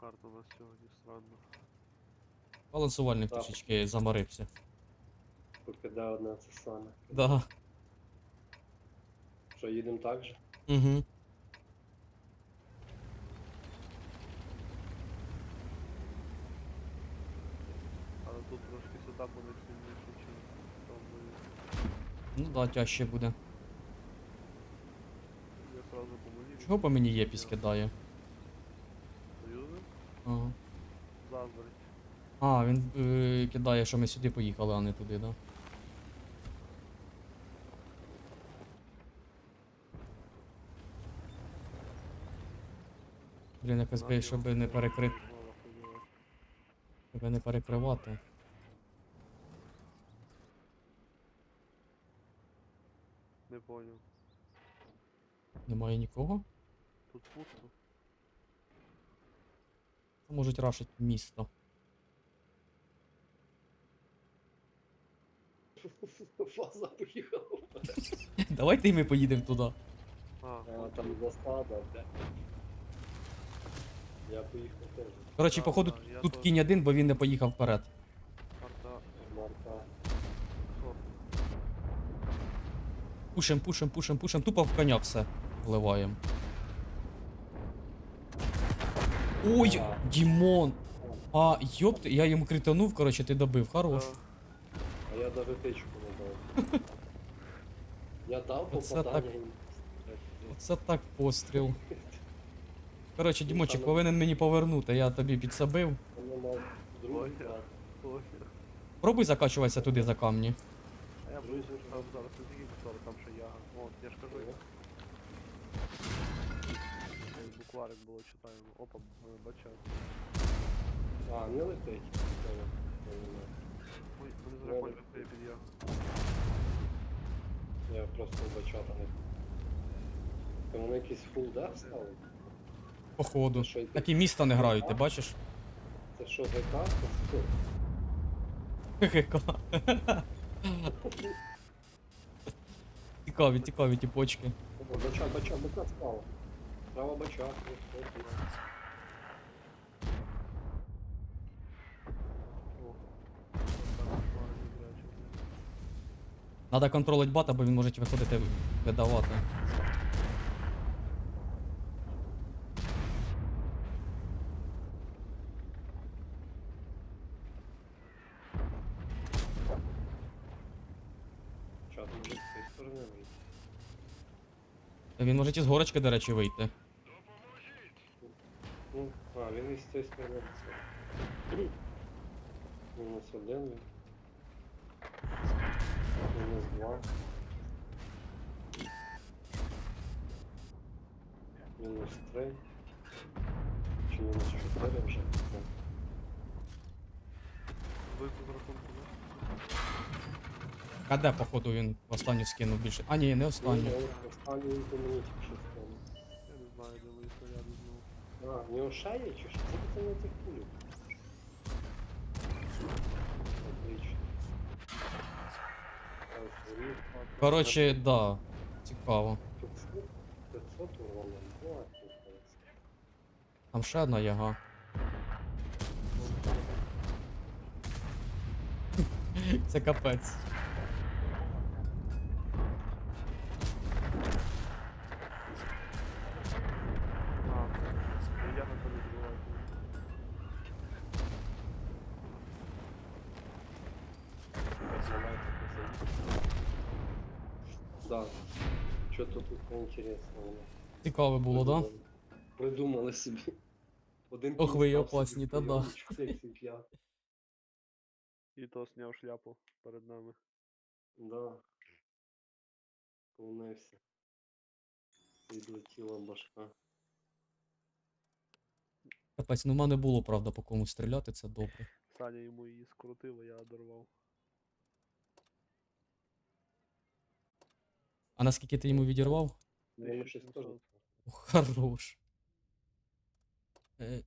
карта у нас сьогодні странно. Балансувальник Так. трішечки заморився. Покидає одне це саме. Да. Що, їдемо так же? Угу. Але тут трошки у них сильніше, ніж там ми. Ну да, тяжче буде. Я сразу помогу. Чого по мені єпіс кидає? А, він е, кидає, що ми сюди поїхали, а не туди, да? Блін, якось би, щоб не перекрити, щоб не перекривати. Не понял. Немає нікого. Тут пусто. Можуть рашить місто. Фаза поїхала. Давайте і ми поїдемо туди. А, А, там засада. Я поїхав теж. Коротше, Да, походу, да, я тут теж. кінь один, бо він не поїхав вперед. Марта. Пушим, пушим, пушим, пушим. Тупо в коня все вливаємо. Ой, А. Дімон! А, йопт, я йому кританув, коротше, ти добив. Хорош. Да. А я не дав. Я дав Оце попадання. так. і- Це так постріл. Коротше, Ну, Дімочек повинен мені повернути, я тобі підсобив. Я мав другий Ой. клад. Ой. Пробуй закачуватися туди за камні. А я боюся, що там зараз не тільки там ще яга. От, я ж кажу. Ой, Букварик було читаємо. Опа, бачак. А, не летить. Я. Ой, зараз відкриє під ягу. Я просто бачата не. Та вони якийсь фул деф стали? Походу. Це що, йти? Так і міста не грають, ти бачиш? Це що, ГК? Це Хе-хе-ка. Цікаві, цікаві ті почки. О, Бачак, бачак, бачак стало. Право бачак. ось, ось, ось. О. Там букварик відрячив. Надо контролить бата, бо він може виходити видавати. Чат може з цієї сторони вийти. Він може із горочки, до речі, вийти. Ну, а, він із цієї сторони. Мінус один він. Мінус два. Мінус три. Чи мінус чотири вже? Ну, Вийти з рахунку, да? А де, походу, він в останню скинув більше. А ні, не останню. Ну, Останній він по мені тільки що стане. Я не знаю, де мої снаряди знову. А, в нього ще є чи що? Це це не цих пулю. Коротше, да. Цікаво. 500, 500 урона. А тут Там ще одна яга. Це капець. А, ну я на то не забуваю. Да. Что-то тут неинтересно. Цікаво було, да? Придумали собі. Один Ох, ви став опасні, та да. І то зняв шляпу перед нами. Да. Повнився. Відлетіла башка. Капець, ну в мене було, правда, по кому стріляти, це добре. Саня йому її скрутив, а я одорвав. А наскільки ти йому відірвав? Ну, я щось теж. Хорош. Е,